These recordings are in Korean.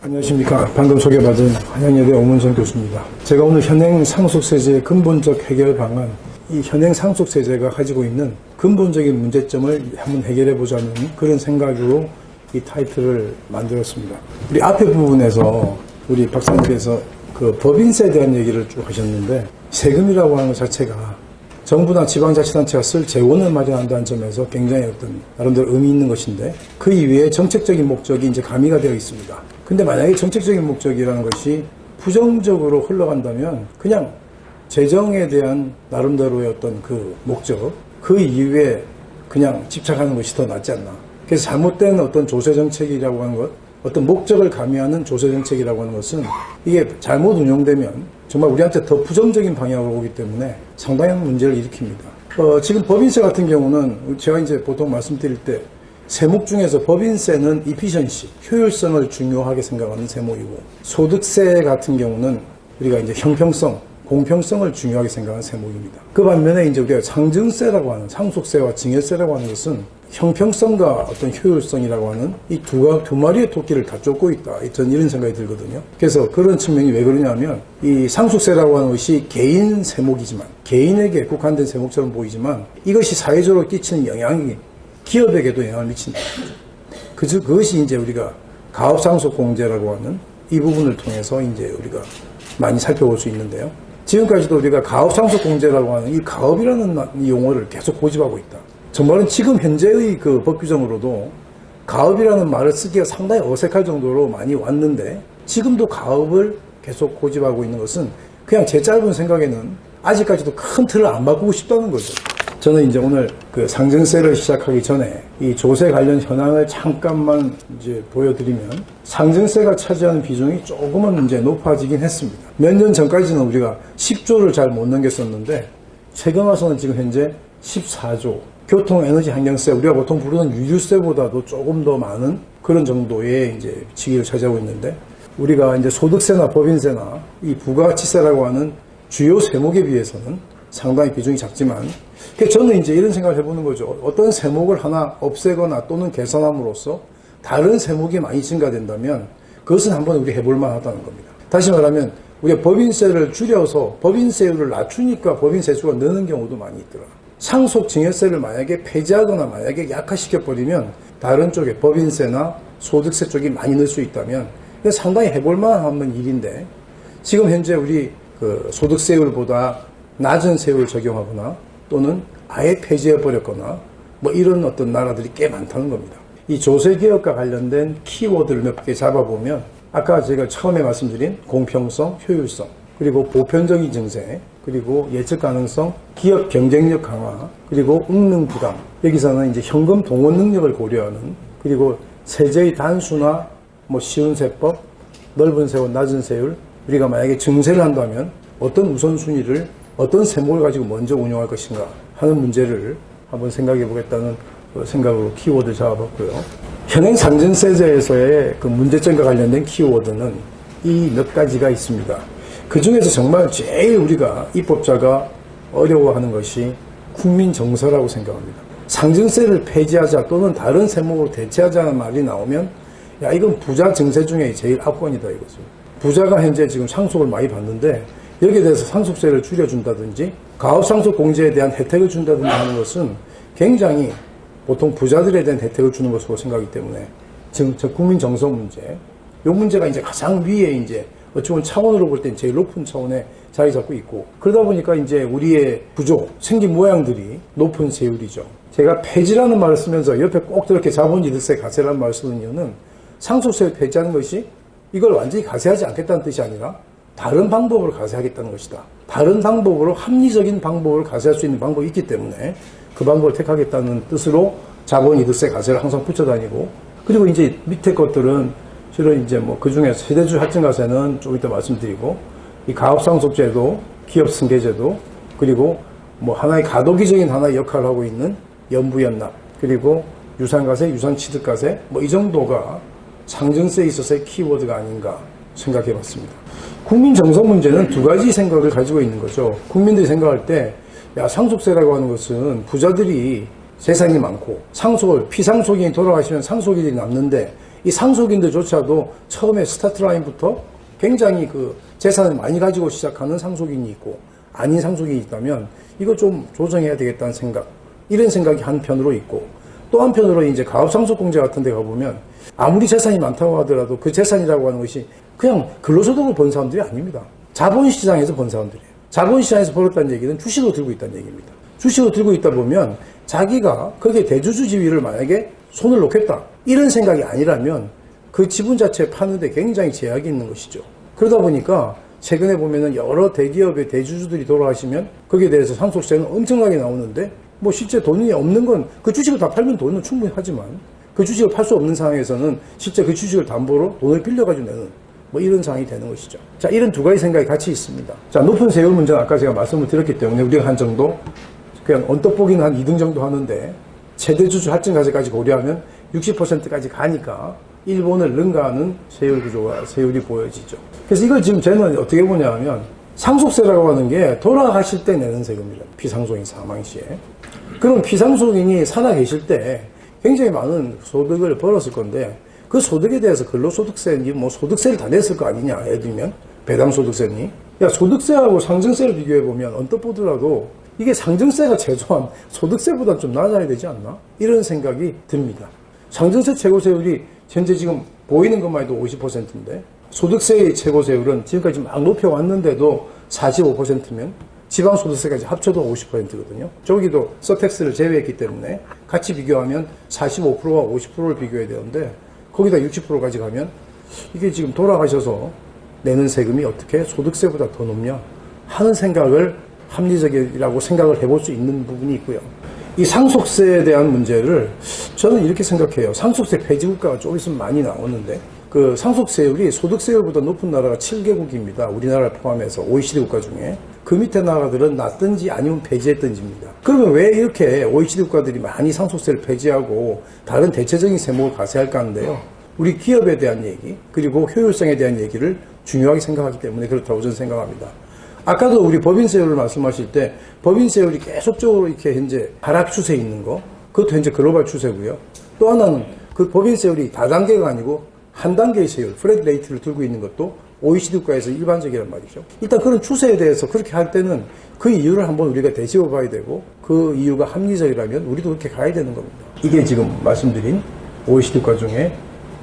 안녕하십니까. 방금 소개받은 한양여대 오문선 교수입니다. 제가 오늘 현행 상속세제의 근본적 해결 방안, 이 현행 상속세제가 가지고 있는 근본적인 문제점을 한번 해결해 보자는 그런 생각으로 이 타이틀을 만들었습니다. 우리 앞에 부분에서 우리 박사님께서 그 법인세에 대한 얘기를 쭉 하셨는데 세금이라고 하는 것 자체가 정부나 지방자치단체가 쓸 재원을 마련한다는 점에서 굉장히 어떤 나름대로 의미 있는 것인데 그 이외에 정책적인 목적이 이제 가미가 되어 있습니다. 근데 만약에 정책적인 목적이라는 것이 부정적으로 흘러간다면 그냥 재정에 대한 나름대로의 어떤 그 목적 그 이후에 그냥 집착하는 것이 더 낫지 않나. 그래서 잘못된 어떤 조세 정책이라고 하는 것, 어떤 목적을 가미하는 조세 정책이라고 하는 것은 이게 잘못 운용되면 정말 우리한테 더 부정적인 방향으로 오기 때문에 상당한 문제를 일으킵니다. 어, 지금 법인세 같은 경우는 제가 이제 보통 말씀드릴 때 세목 중에서 법인세는 이피션시, 효율성을 중요하게 생각하는 세목이고 소득세 같은 경우는 우리가 이제 형평성, 공평성을 중요하게 생각하는 세목입니다. 그 반면에 이제 우리가 상증세라고 하는 상속세와 증여세라고 하는 것은 형평성과 어떤 효율성이라고 하는 이 두, 두 마리의 토끼를 다 쫓고 있다. 저는 이런 생각이 들거든요. 그래서 그런 측면이 왜 그러냐면 이 상속세라고 하는 것이 개인 세목이지만 개인에게 국한된 세목처럼 보이지만 이것이 사회적으로 끼치는 영향이 기업에게도 영향을 미친다. 그저 그것이 이제 우리가 가업상속 공제라고 하는 이 부분을 통해서 이제 우리가 많이 살펴볼 수 있는데요. 지금까지도 우리가 가업상속 공제라고 하는 이 가업이라는 이 용어를 계속 고집하고 있다. 정말은 지금 현재의 그 법 규정으로도 가업이라는 말을 쓰기가 상당히 어색할 정도로 많이 왔는데 지금도 가업을 계속 고집하고 있는 것은 그냥 제 짧은 생각에는 아직까지도 큰 틀을 안 바꾸고 싶다는 거죠. 저는 이제 오늘 그 상증세를 시작하기 전에 이 조세 관련 현황을 잠깐만 이제 보여드리면 상증세가 차지하는 비중이 조금은 이제 높아지긴 했습니다. 몇 년 전까지는 우리가 10조를 잘 못 넘겼었는데 최근 와서는 지금 현재 14조 교통 에너지 환경세 우리가 보통 부르는 유류세보다도 조금 더 많은 그런 정도의 이제 지위를 차지하고 있는데 우리가 이제 소득세나 법인세나 이 부가가치세라고 하는 주요 세목에 비해서는 상당히 비중이 작지만 그래서 저는 이제 이런 생각을 해보는 거죠. 어떤 세목을 하나 없애거나 또는 개선함으로써 다른 세목이 많이 증가된다면 그것은 한번 우리 해볼 만하다는 겁니다. 다시 말하면 우리가 법인세를 줄여서 법인세율을 낮추니까 법인세 수가 느는 경우도 많이 있더라. 상속 증여세를 만약에 폐지하거나 만약에 약화시켜버리면 다른 쪽에 법인세나 소득세 쪽이 많이 늘 수 있다면 상당히 해볼 만한 일인데 지금 현재 우리 그 소득세율보다 낮은 세율을 적용하거나 또는 아예 폐지해버렸거나 뭐 이런 어떤 나라들이 꽤 많다는 겁니다. 이 조세개혁과 관련된 키워드를 몇 개 잡아보면 아까 제가 처음에 말씀드린 공평성, 효율성, 그리고 보편적인 증세, 그리고 예측 가능성, 기업 경쟁력 강화, 그리고 응능 부담. 여기서는 이제 현금 동원 능력을 고려하는, 그리고 세제의 단순화, 뭐 쉬운 세법, 넓은 세율, 낮은 세율. 우리가 만약에 증세를 한다면 어떤 우선순위를 어떤 세목을 가지고 먼저 운영할 것인가 하는 문제를 한번 생각해 보겠다는 그 생각으로 키워드 잡아봤고요. 현행 상증세제에서의 그 문제점과 관련된 키워드는 이 몇 가지가 있습니다. 그 중에서 정말 제일 우리가 입법자가 어려워하는 것이 국민 정서라고 생각합니다. 상증세를 폐지하자 또는 다른 세목으로 대체하자는 말이 나오면 야 이건 부자 증세 중에 제일 압권이다 이거죠. 부자가 현재 지금 상속을 많이 받는데 여기에 대해서 상속세를 줄여준다든지 가업상속 공제에 대한 혜택을 준다든지 하는 것은 굉장히 보통 부자들에 대한 혜택을 주는 것으로 생각하기 때문에 지금 저 국민 정서 문제, 이 문제가 이제 가장 위에 이제 어찌 보면 차원으로 볼 땐 제일 높은 차원에 자리 잡고 있고 그러다 보니까 이제 우리의 구조, 생긴 모양들이 높은 세율이죠. 제가 폐지라는 말을 쓰면서 옆에 꼭 저렇게 자본이득세 가세라는 말을 쓰는 이유는 상속세를 폐지하는 것이 이걸 완전히 가세하지 않겠다는 뜻이 아니라 다른 방법으로 가세하겠다는 것이다. 다른 방법으로 합리적인 방법을 가세할 수 있는 방법이 있기 때문에 그 방법을 택하겠다는 뜻으로 자본이득세 가세를 항상 붙여다니고 그리고 이제 밑에 것들은 실은 이제 뭐 그 중에 세대주 할증 가세는 좀 이따 말씀드리고 이 가업상속제도, 기업 승계제도 그리고 뭐 하나의 가도기적인 하나의 역할을 하고 있는 연부연납 그리고 유산가세, 유산취득가세 뭐 이 정도가 상증세에 있어서의 키워드가 아닌가 생각해 봤습니다. 국민 정서 문제는 두 가지 생각을 가지고 있는 거죠. 국민들이 생각할 때 야 상속세라고 하는 것은 부자들이 재산이 많고 상속을 피상속인이 돌아가시면 상속인이 남는데 이 상속인들조차도 처음에 스타트 라인부터 굉장히 그 재산을 많이 가지고 시작하는 상속인이 있고 아닌 상속인이 있다면 이거 좀 조정해야 되겠다는 생각 이런 생각이 한편으로 있고 또 한편으로 이제 가업상속공제 같은 데 가보면 아무리 재산이 많다고 하더라도 그 재산이라고 하는 것이 그냥 근로소득을 번 사람들이 아닙니다. 자본시장에서 번 사람들이에요. 자본시장에서 벌었다는 얘기는 주식으로 들고 있다는 얘기입니다. 주식으로 들고 있다 보면 자기가 거기에 대주주 지위를 만약에 손을 놓겠다. 이런 생각이 아니라면 그 지분 자체 파는데 굉장히 제약이 있는 것이죠. 그러다 보니까 최근에 보면은 여러 대기업의 대주주들이 돌아가시면 거기에 대해서 상속세는 엄청나게 나오는데 뭐 실제 돈이 없는 건 그 주식을 다 팔면 돈은 충분히 하지만 그 주식을 팔 수 없는 상황에서는 실제 그 주식을 담보로 돈을 빌려가지고 내는 뭐 이런 상황이 되는 것이죠. 자, 이런 두 가지 생각이 같이 있습니다. 자, 높은 세율 문제는 아까 제가 말씀을 드렸기 때문에 우리가 한 정도 그냥 언뜻 보기는 한 2등 정도 하는데 최대 주주 할증 가세까지 고려하면 60%까지 가니까 일본을 능가하는 세율 구조가 세율이 보여지죠. 그래서 이걸 지금 저는 어떻게 보냐면 상속세라고 하는 게 돌아가실 때 내는 세금이라 피상속인 사망 시에 그럼 피상속인이 살아 계실 때 굉장히 많은 소득을 벌었을 건데 그 소득에 대해서 근로소득세니 뭐 소득세를 다 냈을 거 아니냐 예를 들면. 배당소득세니. 야 소득세하고 상증세를 비교해 보면 언뜻 보더라도 이게 상증세가 최소한 소득세보다 좀 낮아야 되지 않나? 이런 생각이 듭니다. 상증세 최고세율이 현재 지금 보이는 것만 해도 50%인데 소득세의 최고세율은 지금까지 막 높여왔는데도 45%면 지방소득세까지 합쳐도 50%거든요. 저기도 서택스를 제외했기 때문에 같이 비교하면 45%와 50%를 비교해야 되는데 거기다 60%까지 가면 이게 지금 돌아가셔서 내는 세금이 어떻게 소득세보다 더 높냐 하는 생각을 합리적이라고 생각을 해볼 수 있는 부분이 있고요. 이 상속세에 대한 문제를 저는 이렇게 생각해요. 상속세 폐지 국가가 좀 있으면 많이 나오는데 그 상속세율이 소득세율보다 높은 나라가 7개국입니다. 우리나라를 포함해서 OECD 국가 중에 그 밑에 나라들은 낮든지 아니면 폐지했든지입니다. 그러면 왜 이렇게 OECD 국가들이 많이 상속세를 폐지하고 다른 대체적인 세목을 가세할까 하는데요. 우리 기업에 대한 얘기 그리고 효율성에 대한 얘기를 중요하게 생각하기 때문에 그렇다고 저는 생각합니다. 아까도 우리 법인세율을 말씀하실 때 법인세율이 계속적으로 이렇게 현재 하락 추세에 있는 거 그것도 현재 글로벌 추세고요. 또 하나는 그 법인세율이 다단계가 아니고 한 단계의 세율, 플랫 레이트를 들고 있는 것도 OECD 국가에서 일반적이란 말이죠. 일단 그런 추세에 대해서 그렇게 할 때는 그 이유를 한번 우리가 되짚어 봐야 되고 그 이유가 합리적이라면 우리도 그렇게 가야 되는 겁니다. 이게 지금 말씀드린 OECD 국가 중에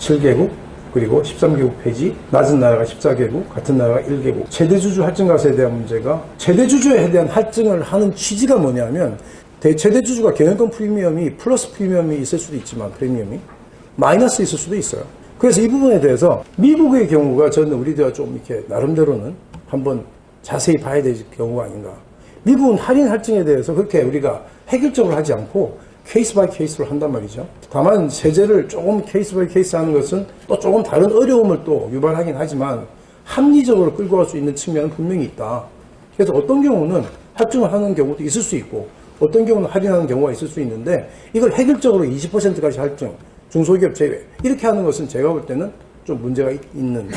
7개국 그리고 13개국 폐지, 낮은 나라가 14개국, 같은 나라가 1개국. 최대주주 할증과세에 대한 문제가 최대주주에 대한 할증을 하는 취지가 뭐냐면 대최대주주가 경영권 프리미엄이 플러스 프리미엄이 있을 수도 있지만 프리미엄이 마이너스 있을 수도 있어요. 그래서 이 부분에 대해서 미국의 경우가 저는 우리들과 좀 이렇게 나름대로는 한번 자세히 봐야 될 경우가 아닌가. 미국은 할인 할증에 대해서 그렇게 우리가 획일적으로 하지 않고 케이스 바이 케이스로 한단 말이죠. 다만 세제를 조금 케이스 바이 케이스 하는 것은 또 조금 다른 어려움을 또 유발하긴 하지만 합리적으로 끌고 갈 수 있는 측면은 분명히 있다. 그래서 어떤 경우는 할증을 하는 경우도 있을 수 있고 어떤 경우는 할인하는 경우가 있을 수 있는데 이걸 획일적으로 20%까지 할증, 중소기업 제외 이렇게 하는 것은 제가 볼 때는 좀 문제가 있- 있는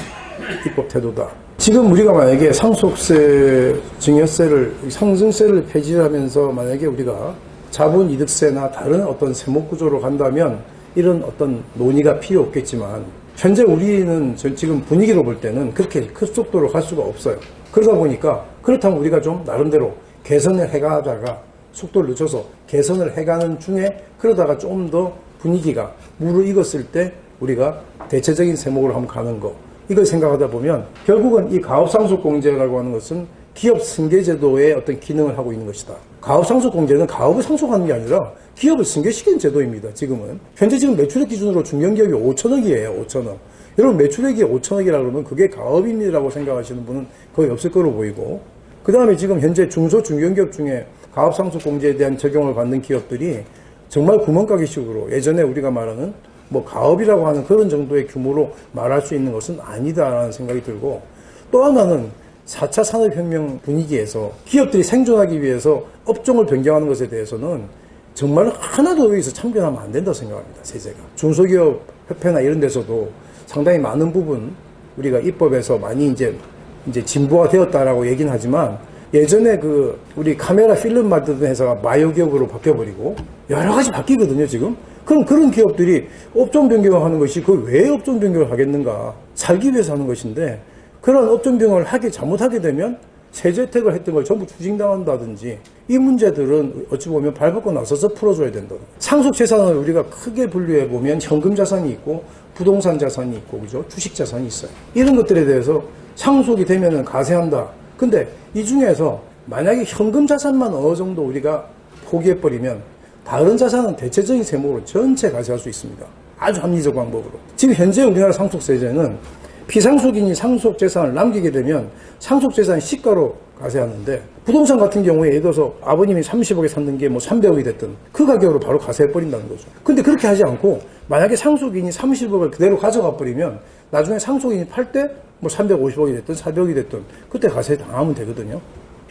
입법 태도다. 지금 우리가 만약에 상속세, 증여세를, 상승세를 폐지하면서 만약에 우리가 자본 이득세나 다른 어떤 세목 구조로 간다면 이런 어떤 논의가 필요 없겠지만 현재 우리는 저- 지금 분위기로 볼 때는 그렇게 큰 속도로 갈 수가 없어요. 그러다 보니까 그렇다면 우리가 좀 나름대로 개선을 해가다가 속도를 늦춰서 개선을 해가는 중에 그러다가 좀더 분위기가 무르익었을 때 우리가 대체적인 세목으로 한번 가는 거 이걸 생각하다 보면 결국은 이 가업상속공제라고 하는 것은 기업 승계제도의 어떤 기능을 하고 있는 것이다. 가업상속공제는 가업을 상속하는 게 아니라 기업을 승계시키는 제도입니다. 지금은 현재 지금 매출액 기준으로 중견기업이 5천억이에요. 5천억. 여러분 매출액이 5천억이라 그러면 그게 가업입니다라고 생각하시는 분은 거의 없을 거로 보이고 그 다음에 지금 현재 중소 중견기업 중에 가업상속공제에 대한 적용을 받는 기업들이 정말 구멍가게식으로 예전에 우리가 말하는 뭐 가업이라고 하는 그런 정도의 규모로 말할 수 있는 것은 아니다라는 생각이 들고 또 하나는 4차 산업혁명 분위기에서 기업들이 생존하기 위해서 업종을 변경하는 것에 대해서는 정말 하나도 여기서 참견하면 안 된다고 생각합니다. 세제가. 중소기업 협회나 이런 데서도 상당히 많은 부분 우리가 입법에서 많이 이제 이제 진보화 되었다라고 얘기는 하지만 예전에 그 우리 카메라 필름 만드는 회사가 마이오 기업으로 바뀌어버리고 여러 가지 바뀌거든요 지금. 그럼 그런 기업들이 업종 변경을 하는 것이 그 왜 업종 변경을 하겠는가? 살기 위해서 하는 것인데 그런 업종 변경을 하게 잘못하게 되면 세제 혜택을 했던 걸 전부 추징당한다든지 이 문제들은 어찌 보면 발벗고 나서서 풀어줘야 된다. 상속 재산을 우리가 크게 분류해 보면 현금 자산이 있고 부동산 자산이 있고 그죠? 주식 자산이 있어요. 이런 것들에 대해서 상속이 되면은 가세한다. 근데 이 중에서 만약에 현금 자산만 어느 정도 우리가 포기해 버리면 다른 자산은 대체적인 세목으로 전체 가세할 수 있습니다. 아주 합리적 방법으로. 지금 현재 우리나라 상속세제는 피상속인이 상속 재산을 남기게 되면 상속 재산 시가로 가세하는데 부동산 같은 경우에 예를 들어서 아버님이 30억에 샀는 게 뭐 300억이 됐든 그 가격으로 바로 가세해 버린다는 거죠. 근데 그렇게 하지 않고 만약에 상속인이 30억을 그대로 가져가 버리면 나중에 상속인이 팔때뭐 350억이 됐든 400억이 됐든 그때 가세 당하면 되거든요.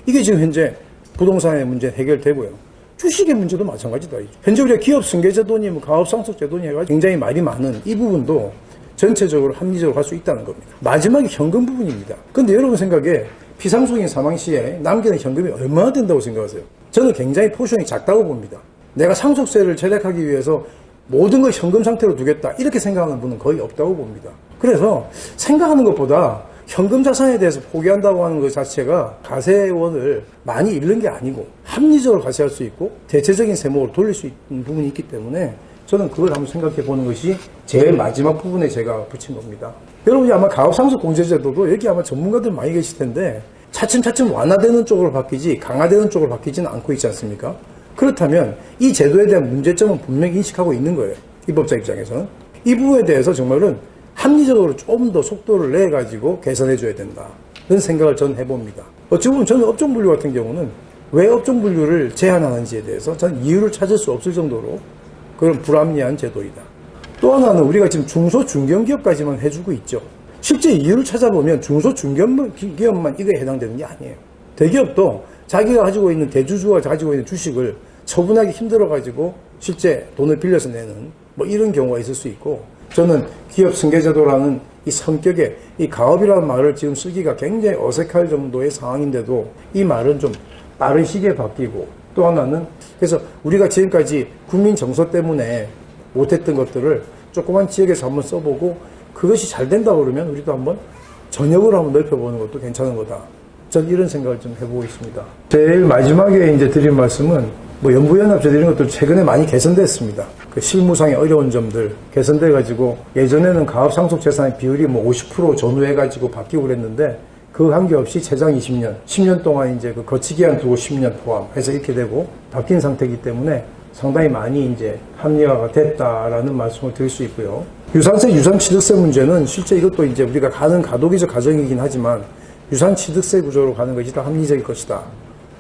이게 지금 현재 부동산의 문제 해결되고요. 주식의 문제도 마찬가지다. 현재 우리가 기업 승계제도니 뭐 가업상속제도니 해가지고 굉장히 말이 많은 이 부분도 전체적으로 합리적으로 할 수 있다는 겁니다. 마지막에 현금 부분입니다. 근데 여러분 생각에 피상속인 사망 시에 남기는 현금이 얼마나 된다고 생각하세요? 저는 굉장히 포션이 작다고 봅니다. 내가 상속세를 절약하기 위해서 모든 걸 현금 상태로 두겠다 이렇게 생각하는 분은 거의 없다고 봅니다. 그래서 생각하는 것보다 현금 자산에 대해서 포기한다고 하는 것 자체가 가세원을 많이 잃는 게 아니고 합리적으로 가세할 수 있고 대체적인 세목으로 돌릴 수 있는 부분이 있기 때문에 저는 그걸 한번 생각해 보는 것이 제일 마지막 부분에 제가 붙인 겁니다. 여러분이 아마 가업상속공제제도도 여기 아마 전문가들 많이 계실 텐데 차츰차츰 완화되는 쪽으로 바뀌지 강화되는 쪽으로 바뀌지는 않고 있지 않습니까? 그렇다면 이 제도에 대한 문제점은 분명히 인식하고 있는 거예요. 입법자 입장에서는. 이 부분에 대해서 정말은 합리적으로 좀 더 속도를 내가지고 개선해 줘야 된다. 그런 생각을 저는 해봅니다. 어찌 보면 저는 업종 분류 같은 경우는 왜 업종 분류를 제한하는지에 대해서 저는 이유를 찾을 수 없을 정도로 그런 불합리한 제도이다. 또 하나는 우리가 지금 중소 중견기업까지만 해주고 있죠. 실제 이유를 찾아보면 중소 중견기업만 이거에 해당되는 게 아니에요. 대기업도 자기가 가지고 있는 대주주가 가지고 있는 주식을 처분하기 힘들어가지고 실제 돈을 빌려서 내는 뭐 이런 경우가 있을 수 있고 저는 기업 승계제도라는 이 성격에 이 가업이라는 말을 지금 쓰기가 굉장히 어색할 정도의 상황인데도 이 말은 좀 빠른 시기에 바뀌고 또 하나는 그래서 우리가 지금까지 국민 정서 때문에 못했던 것들을 조그만 지역에서 한번 써보고 그것이 잘 된다 그러면 우리도 한번 전역으로 한번 넓혀보는 것도 괜찮은 거다. 전 이런 생각을 좀 해보고 있습니다. 제일 마지막에 이제 드린 말씀은 뭐 연부연합제 이런 것들 최근에 많이 개선됐습니다. 그 실무상의 어려운 점들 개선돼 가지고 예전에는 가업 상속 재산의 비율이 뭐 50% 전후해 가지고 바뀌고 그랬는데 그 관계없이 최장 20년, 10년 동안 이제 그 거치기한 두고 10년 포함해서 이렇게 되고 바뀐 상태이기 때문에 상당히 많이 이제 합리화가 됐다라는 말씀을 드릴 수 있고요. 유산세, 유산취득세 문제는 실제 이것도 이제 우리가 가는 가독이적 가정이긴 하지만 유산 취득세 구조로 가는 것이 더 합리적일 것이다.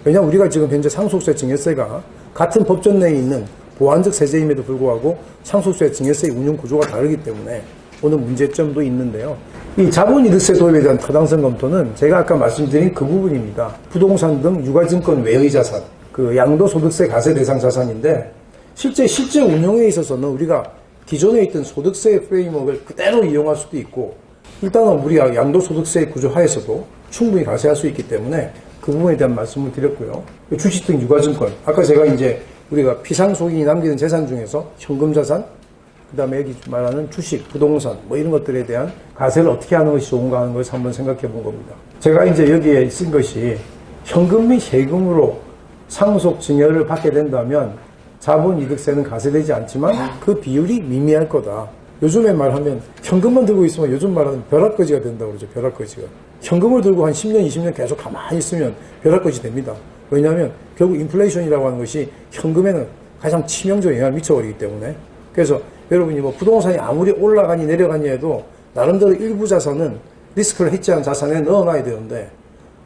왜냐하면 우리가 지금 현재 상속세, 증여세가 같은 법전 내에 있는 보완적 세제임에도 불구하고 상속세, 증여세의 운영 구조가 다르기 때문에 오는 문제점도 있는데요. 이 자본이득세 도입에 대한 타당성 검토는 제가 아까 말씀드린 그 부분입니다. 부동산 등 유가증권 외의 자산, 그 양도소득세 가세 대상 자산인데 실제 실제 운영에 있어서는 우리가 기존에 있던 소득세 프레임워크를 그대로 이용할 수도 있고 일단은 우리가 양도소득세 구조 하에서도 충분히 가세할 수 있기 때문에 그 부분에 대한 말씀을 드렸고요. 주식 등 유가증권 아까 제가 이제 우리가 피상속인이 남기는 재산 중에서 현금 자산 그 다음에 여기 말하는 주식, 부동산, 뭐 이런 것들에 대한 가세를 어떻게 하는 것이 좋은가 하는 것을 한번 생각해 본 겁니다. 제가 이제 여기에 쓴 것이 현금 및 세금으로 상속 증여를 받게 된다면 자본 이득세는 가세되지 않지만 그 비율이 미미할 거다. 요즘에 말하면 현금만 들고 있으면 요즘 말하는 벼락거지가 된다고 그러죠. 벼락거지가. 현금을 들고 한 10년, 20년 계속 가만히 있으면 벼락거지 됩니다. 왜냐하면 결국 인플레이션이라고 하는 것이 현금에는 가장 치명적인 영향을 미쳐버리기 때문에 그래서 여러분이 뭐 부동산이 아무리 올라가니 내려가니 해도 나름대로 일부 자산은 리스크를 해지한 자산에 넣어놔야 되는데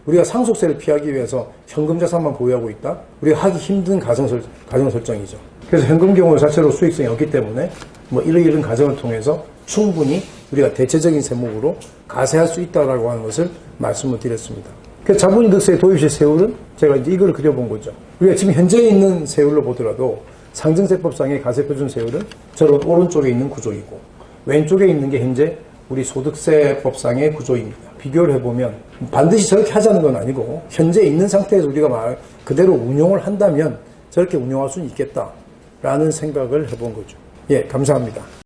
우리가 상속세를 피하기 위해서 현금 자산만 보유하고 있다? 우리가 하기 힘든 가정, 설, 가정 설정이죠. 그래서 현금 경우 자체로 수익성이 없기 때문에 뭐 이런 이런 과정을 통해서 충분히 우리가 대체적인 세목으로 가세할 수 있다라고 하는 것을 말씀을 드렸습니다. 그 자본이득세 도입시 세율은 제가 이제 이걸 그려본 거죠. 우리가 지금 현재 있는 세율로 보더라도 상증세법상의 가세표준 세율은 저런 오른쪽에 있는 구조이고 왼쪽에 있는 게 현재 우리 소득세법상의 구조입니다. 비교를 해보면 반드시 저렇게 하자는 건 아니고 현재 있는 상태에서 우리가 말 그대로 운용을 한다면 저렇게 운용할 수는 있겠다라는 생각을 해본 거죠. 예, 감사합니다.